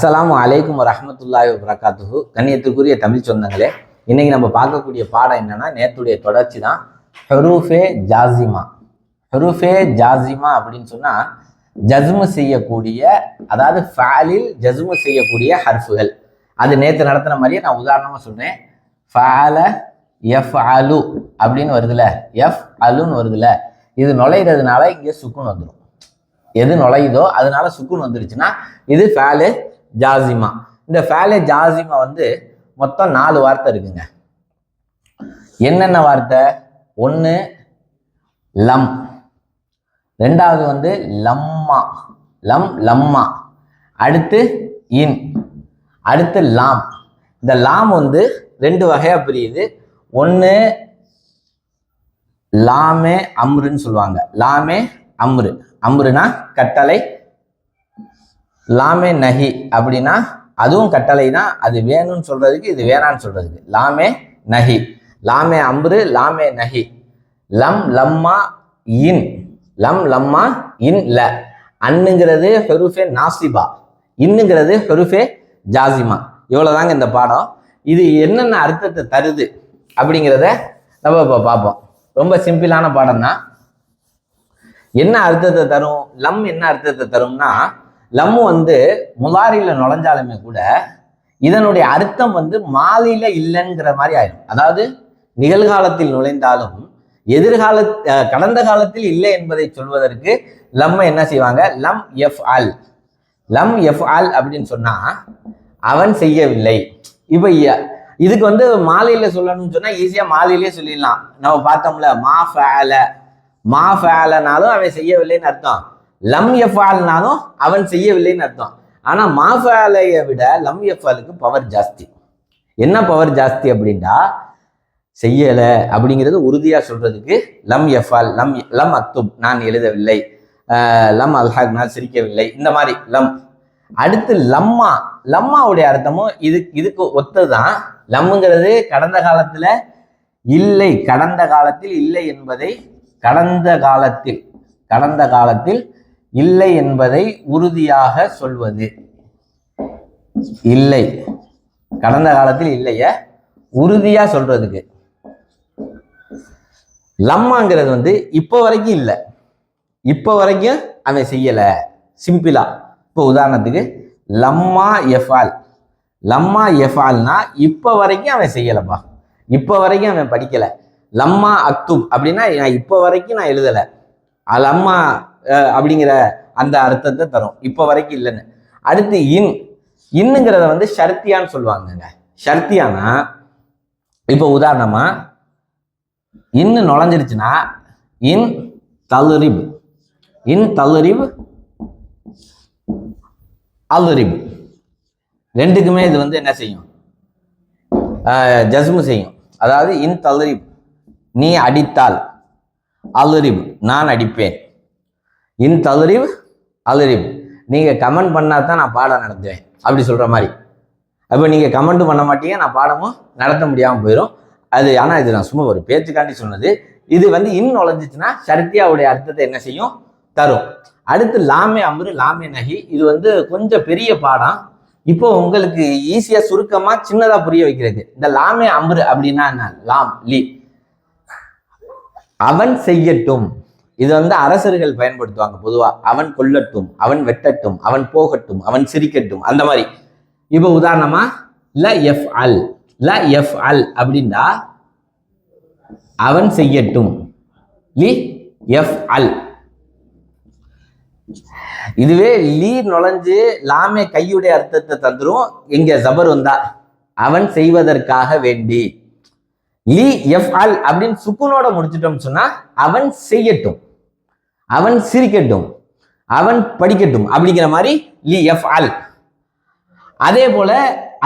அஸ்லாம் அலைக்கும் ரஹமத்துல்லாய் வரகாத்துஹு கண்ணியத்துக்குரிய தமிழ் சொந்தங்களே இன்னைக்கு நம்ம பார்க்கக்கூடிய பாடம் என்னன்னா நேத்துடைய தொடர்ச்சி தான் ஹெரூஃபே ஜாசிமா ஹெரூஃபே ஜாசிமா அப்படின்னு சொன்னால் ஜஸ்மு செய்யக்கூடிய அதாவது ஃபேலில் ஜஸ்மு செய்யக்கூடிய ஹர்ஃபுகள். அது நேற்று நடத்தின மாதிரியே நான் உதாரணமாக சொன்னேன் ஃபேல எஃப் அலு அப்படின்னு வருதுல எஃப் அலுன்னு வருதுல. இது நுழையிறதுனால இங்கே சுக்குன் வந்துடும் எது நுழையுதோ அதனால சுக்குன்னு வந்துருச்சுன்னா இது ஃபேலு ஜாசிமா. இந்த ஃபேலே ஜாசிமா வந்து மொத்தம் நாலு வார்த்தை இருக்குங்க. என்னென்ன வார்த்தை? ஒன்று லம். ரெண்டாவது வந்து லம்மா. லம் லம்மா. அடுத்து இன். அடுத்து லாம். இந்த லாம் வந்து ரெண்டு வகையாக பிரியுது. ஒன்று லாமே அம்ருன்னு சொல்லுவாங்க. லாமே அம்ரு. அம்ருனா கட்டளை லாமே நஹி அப்படின்னா அதுவும் கட்டளை தான் அது வேணும்னு சொல்றதுக்கு இது வேணான்னு சொல்றதுக்கு. லாமே நஹி. லாமே அம்ரு லாமே நஹி. லம் லம்மா இன். லம் லம்மா இன் ல. அன்னுங்கிறது ஹெருஃபே நாசிபா. இன்னுங்கிறது ஹெருஃபே ஜாசிமா. இவ்வளோதாங்க இந்த பாடம். இது என்னென்ன அர்த்தத்தை தருது அப்படிங்கிறத நம்ம இப்போ பார்ப்போம். ரொம்ப சிம்பிளான பாடம் தான் என்ன அர்த்தத்தை தரும்? லம் என்ன அர்த்தத்தை தரும்னா லம்மு வந்து முலாரில நுழைஞ்சாலுமே கூட இதனுடைய அர்த்தம் வந்து மாலில இல்லைங்கிற மாதிரி ஆயிடும் அதாவது நிகழ்காலத்தில் நுழைந்தாலும் எதிர்கால கடந்த காலத்தில் இல்லை என்பதை சொல்வதற்கு லம்மை என்ன செய்வாங்க? லம் எஃப் அல் லம் எஃப் அல் அப்படின்னு சொன்னா அவன் செய்யவில்லை. இப்போ இதுக்கு வந்து மாலையில சொல்லணும்னு சொன்னா ஈஸியா மாலையிலே சொல்லிடலாம். நம்ம பார்த்தோம்ல மா ஃபேல மா ஃபேலனாலும் அவன் செய்யவில்லைன்னு அர்த்தம். லம் எஃபால்னாலும் அவன் செய்யவில்லைன்னு அர்த்தம். ஆனால் மாஃபாலையை விட லம் எஃபாலுக்கு பவர் ஜாஸ்தி. என்ன பவர் ஜாஸ்தி அப்படின்னா செய்யலை அப்படிங்கிறது உறுதியாக சொல்றதுக்கு லம் எஃபால் லம் லம் அக்துப் நான் எழுதவில்லை. லம் அல்ஹாக் நான் சிரிக்கவில்லை. இந்த மாதிரி லம் அடுத்து லம்மா லம்மாவுடைய அர்த்தமும் இது இதுக்கு ஒத்ததுதான். லம்முங்கிறது கடந்த காலத்தில் இல்லை. கடந்த காலத்தில் இல்லை என்பதை கடந்த காலத்தில் கடந்த காலத்தில் இல்லை என்பதை உறுதியாக சொல்வது. இல்லை. கடந்த காலத்தில் இல்லைய. உறுதியா சொல்றதுக்கு. லம்மாங்கிறது வந்து இப்போ வரைக்கும் இல்லை. இப்போ வரைக்கும் அவன் செய்யலை. சிம்பிளா. இப்போ உதாரணத்துக்கு லம்மா எஃபால். லம்மா எஃபால்னா இப்போ வரைக்கும் அவன் செய்யலப்பா. இப்போ வரைக்கும் அவன் படிக்கலை. லம்மா அக்துப் அப்படின்னா நான் இப்போ வரைக்கும் நான் எழுதலை. லம்மா அப்படிங்கிற அந்த அர்த்தத்தை தரும். இப்போ வரைக்கும் இல்லைன்னு. அடுத்து இன். இன்னுங்கிறத வந்து ஷர்த்தியான்னு சொல்லுவாங்கங்க. ஷர்த்தியானா இப்போ உதாரணமா இன்னு நுழைஞ்சிருச்சுன்னா இன் தலுரிப். இன் தலுரிப் அலுரிப். ரெண்டுக்குமே இது வந்து என்ன செய்யும்? ஜஸ்மு செய்யும். அதாவது இன் தலுரிப். நீ அடித்தால் அலுரிப். நான் அடிப்பேன். இன் தலுரிப் அலுரிப் நீங்கள் கமெண்ட் பண்ணால் தான் நான் பாடம் நடத்துவேன். அப்படி சொல்கிற மாதிரி. அப்போ நீங்கள் கமெண்ட்டும் பண்ண மாட்டீங்க நான் பாடமும் நடத்த முடியாமல் போயிடும் அது ஆனால் இது நான் சும்மா ஒரு பேச்சுக்காண்டி சொன்னது. இது வந்து இன் நுழைஞ்சிச்சுன்னா சரத்தியாவுடைய அர்த்தத்தை என்ன செய்யும்? தரும். அடுத்து லாமே அமரு லாமே நகி. இது வந்து கொஞ்சம் பெரிய பாடம். இப்போ உங்களுக்கு ஈஸியாக சுருக்கமாக சின்னதாக புரிய வைக்கிறது. இந்த லாமே அம்ரு அப்படின்னா என்ன? லாம் லி. அவன் செய்யட்டும். இது வந்து அரசர்கள் பயன்படுத்துவாங்க பொதுவாக அவன் கொல்லட்டும் அவன் வெட்டட்டும் அவன் போகட்டும் அவன் சிரிக்கட்டும் அந்த மாதிரி. இப்போ உதாரணமா ல எஃப் அல் ல எஃப் அல் அப்படின்னா அவன் செய்யட்டும். லி எஃப் அல். இதுவே லீ நுழைஞ்சு லாமே கையுடைய அர்த்தத்தை தந்துரும். எங்க ஜபர் வந்தா அவன் செய்வதற்காக வேண்டி. லீ எஃப் அல் அப்படின்னு சுக்குனோட முடிச்சிட்டோம்னு சொன்னா அவன் செய்யட்டும். அவன் சிரிக்கட்டும் அவன் படிக்கட்டும் அப்படிங்கிற மாதிரி லி எஃப் அல். அதே போல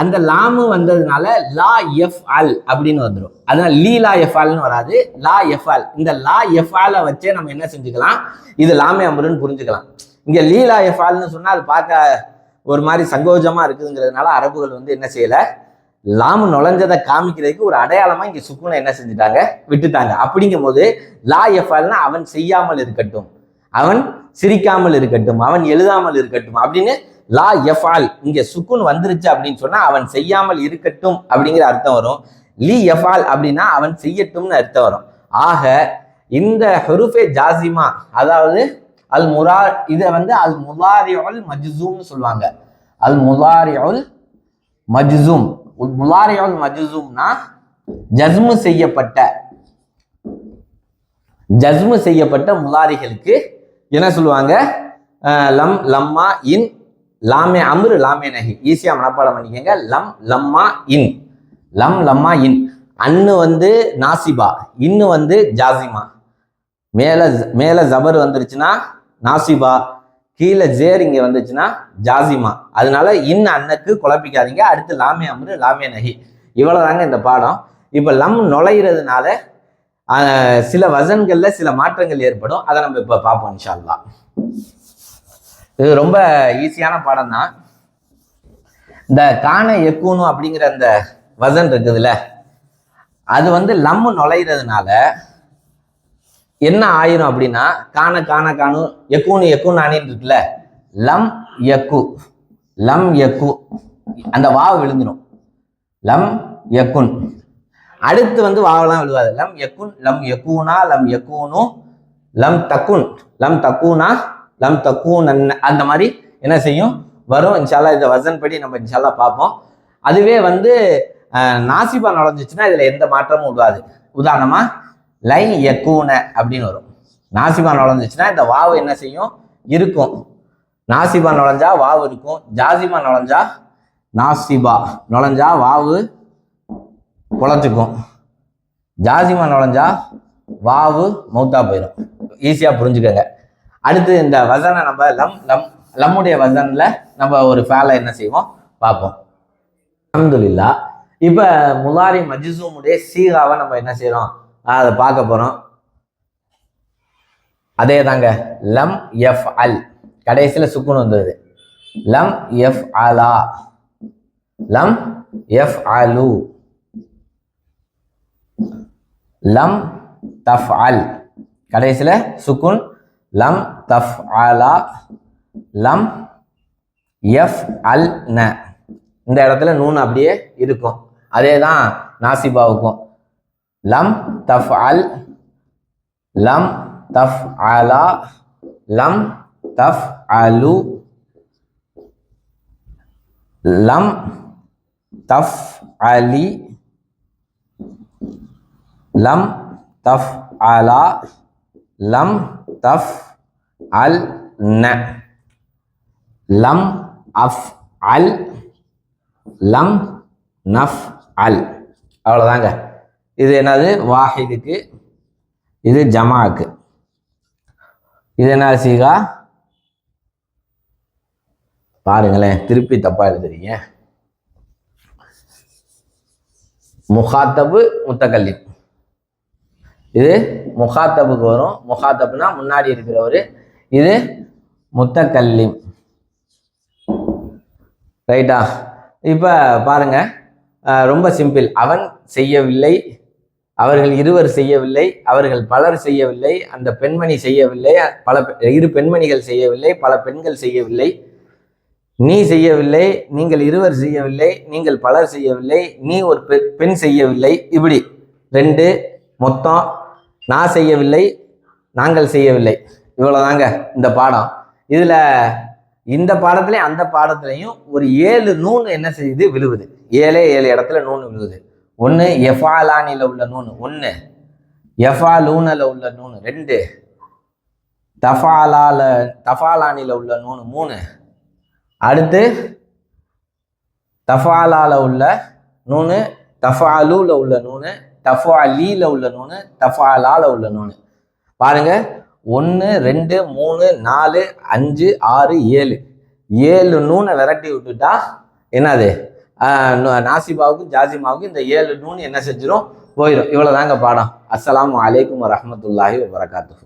அந்த லாமு வந்ததுனால லா எஃப் அல் அப்படின்னு வந்துடும் அதனால லீ லா எஃப் அல்னு வராது லா எஃப் அல். இந்த லா எஃப் ஆல வச்சே நம்ம என்ன செஞ்சுக்கலாம்? இது லாமே அமருன்னு புரிஞ்சுக்கலாம். இங்க லீலா எஃப் அல்னு சொன்னா அது பார்க்க ஒரு மாதிரி சங்கோஜமா இருக்குதுங்கிறதுனால அரபுகள் வந்து என்ன செய்யலை? லாம் நுழைஞ்சதை காமிக்கிறதுக்கு ஒரு அடையாளமாக இங்கே சுக்குனை என்ன செஞ்சுட்டாங்க? விட்டுட்டாங்க. அப்படிங்கும் போது லா எஃபால்னா அவன் செய்யாமல் இருக்கட்டும். அவன் சிரிக்காமல் இருக்கட்டும். அவன் எழுதாமல் இருக்கட்டும். அப்படின்னு லா எஃபால் இங்கே சுக்குன் வந்துருச்சு அப்படின்னு சொன்னால் அவன் செய்யாமல் இருக்கட்டும் அப்படிங்கிற அர்த்தம் வரும். லி எஃபால் அப்படின்னா அவன் செய்யட்டும்னு அர்த்தம் வரும். ஆக இந்த ஹெருஃபே ஜாசிமா அதாவது அல் முரா இதை வந்து அல் முலாரியுல் மஜ்சூம்னு சொல்லுவாங்க. அல் முலாரியுல் மஜ்சூம் முலாரியுல் மஜ்சூம்னா ஜஸ்மு செய்யப்பட்ட ஜஸ்மு செய்யப்பட்ட முலாரிகளுக்கு என்ன சொல்லுவாங்க? லம் லம்மா இன் லாமே அம்ரு லாமே நகி ஈஸியா மனப்பாடம் பண்ணிக்கங்க. லம் லம்மா இன். லம் லம்மா இன். அன்னு வந்து நாசிபா. இன்னு வந்து ஜாசிமா. மேல மேல ஜபர் வந்துருச்சுன்னா நாசிபா. கீழே ஜேர் இங்கே வந்துச்சுன்னா ஜாசிமா. அதனால இன் அன்னக்கு குழப்பிக்காதீங்க. அடுத்து லாமே அம்ரு லாமே நஹி. இவ்வளோதாங்க இந்த பாடம். இப்போ லம் நுழையிறதுனால சில வசன்களில் சில மாற்றங்கள் ஏற்படும். அதை நம்ம இப்போ பார்ப்போம் இன்ஷால்லா இது ரொம்ப ஈஸியான பாடம் தான் இந்த காண எக்கூணும் அப்படிங்கிற அந்த வசன் இருக்குதுல்ல அது வந்து லம் நுழையிறதுனால என்ன ஆயிரும் அப்படின்னா காண காண காணும் எக்குன்னு எக்குன்னு அணின்னு இருக்குல்ல. லம் எக்கு. லம் எக்கு. அந்த வாவை விழுந்துடும் லம் எக்குன். அடுத்து வந்து வாவெல்லாம் விழுவாது. லம் எக்குன் லம் எக்குனா லம் எக்குனு லம் தக்குன். லம் தக்குனா லம் தக்கூன் அந்த மாதிரி என்ன செய்யும்? வரும். இன்ஷால்லா இந்த வசன் படி நம்ம இன்ஷால்லா பார்ப்போம். அதுவே வந்து நாசிபா நுழைஞ்சிச்சுன்னா இதுல எந்த மாற்றமும் விடாது. உதாரணமா லை எக்கூன அப்படின்னு வரும். நாசிபா நுழைஞ்சிச்சுன்னா இந்த வாவு என்ன செய்யும்? இருக்கும். நாசிபா நுழைஞ்சா வாவு இருக்கும். ஜாசிபா நுழைஞ்சா நாசிபா. நுழைஞ்சா வாவு பொழைச்சிக்கும் ஜாசிமா நுழைஞ்சா வாவு மௌத்தா போயிடும் ஈஸியாக புரிஞ்சுக்கங்க. அடுத்து இந்த வசனை நம்ம லம் லம் லம்முடைய வசனில் நம்ம ஒரு ஃபேலை என்ன செய்வோம்? பார்ப்போம். அலமதுல்லா இப்போ முலாரி மஜிசூமுடைய சீகாவை நம்ம என்ன செய்கிறோம் அதை பார்க்க போகிறோம் அதே தாங்க லம் எஃப் அல். கடைசியில் சுக்குன் வந்துடுது லம் எஃப் அலா. லம் எஃப் அலு. லம் தஃப் அல். கடைசியில் சுக்குன் லம் தஃப் அலா. லம் எஃப் அல் ந இந்த இடத்துல நூன் அப்படியே இருக்கும். அதே தான் நாசிபாவுக்கும். லம் தஃப் அல் லம் தஃப் அலா லம் தஃப் அலு லம் தஃப் அலி லம் தஃப் அலா லம் தஃப் அல் ந லம் அஃப் அல் லம் நஃப் அல் அவ்வளோதாங்க இது என்னது? வாஹிதுக்கு. இது ஜமாக்கு. இது என்ன சீகா? பாருங்களேன் திருப்பி தப்பா எழுதுறீங்க. முகாத்தபு முத்தகல்லிம். இது முகாத்தபுக்கு வரும். முகாத்தபுனா முன்னாடி இருக்கிறவர். இது முத்தகல்லிம். ரைட்டா? இப்போ பாருங்க. ரொம்ப சிம்பிள். அவன் செய்யவில்லை. அவர்கள் இருவர் செய்யவில்லை அவர்கள் பலர் செய்யவில்லை அந்த பெண்மணி செய்யவில்லை பல பெ- இரு பெண்மணிகள் செய்யவில்லை பல பெண்கள் செய்யவில்லை. நீ செய்யவில்லை நீங்கள் இருவர் செய்யவில்லை நீங்கள் பலர் செய்யவில்லை நீ ஒரு பெண் செய்யவில்லை. இப்படி. ரெண்டு மொத்தம் நான் செய்யவில்லை நாங்கள் செய்யவில்லை. இவ்வளோதாங்க இந்த பாடம். இதில் இந்த பாடத்துலயும் அந்த பாடத்துலையும் ஒரு ஏழு நூன் என்ன செய்யுது? விழுவுது. ஏழே ஏழு இடத்துல நூன் விழுவுது. ஒன்று எஃபாலானில உள்ள நூன் ஒன்று எஃபாலூனில் உள்ள நூன் ரெண்டு. தஃபாலால தஃபாலானில உள்ள நூன் மூணு அடுத்து தஃபாலால உள்ள நூனு தஃபாலூல உள்ள நூனு தஃபாலீல உள்ள நூனு தஃபாலால உள்ள நூனு. பாருங்க ஒன்று ரெண்டு மூணு நாலு அஞ்சு ஆறு ஏழு. ஏழு நூனை விரட்டி விட்டுட்டா என்னது? நாசிபாவுக்கும் ஜாசிமாவுக்கும் இந்த ஏழு நூன் என்ன செஞ்சிடும் போயிடும் இவ்வளோதாங்க பாடம். அஸ்லாம் வலைக்கம் வரமத்துல்லாஹி வபரகாத்துஹு.